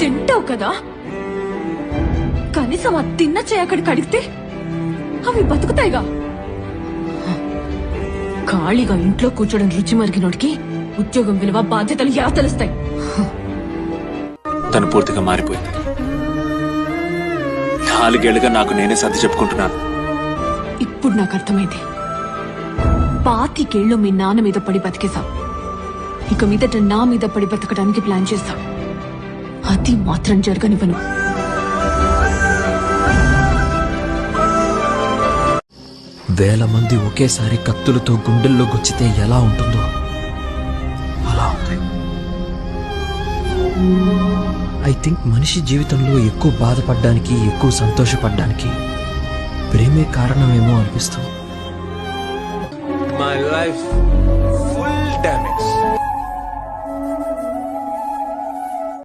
తింటావు కదా? కనీసం ఆ తిన్న చేయి అక్కడికి కడిగితే అవి బతుకుతాయిగా? ఖాళీగా ఇంట్లో కూర్చోడం రుచి మరిగినోడికి ఉద్యోగం విలువ బాధ్యతలు ఎలా తెలుస్తాయి? తను పూర్తిగా మారిపోయింది. నాలుగేళ్ళుగా నాకు నేనే సర్ది చెప్పుకుంటున్నాను. ఇప్పుడు నాకు అర్థమైంది. పాతికేళ్ళు మీ నాన్న మీద పడి బతికేశాం ఇక మీదట నా మీద పడి బతకడానికి ప్లాన్ చేశాం అది మాత్రం జరగనివ్వను. వేల మంది ఒకేసారి కత్తులతో గుండెల్లో గుచ్చితే ఎలా ఉంటుందో? అలా ఉంది. ఐ థింక్ మనిషి జీవితంలో ఎక్కువ బాధపడ్డానికి ఎక్కువ సంతోషపడ్డానికి ప్రేమే కారణమేమో అనిపిస్తుంది. My life full damage.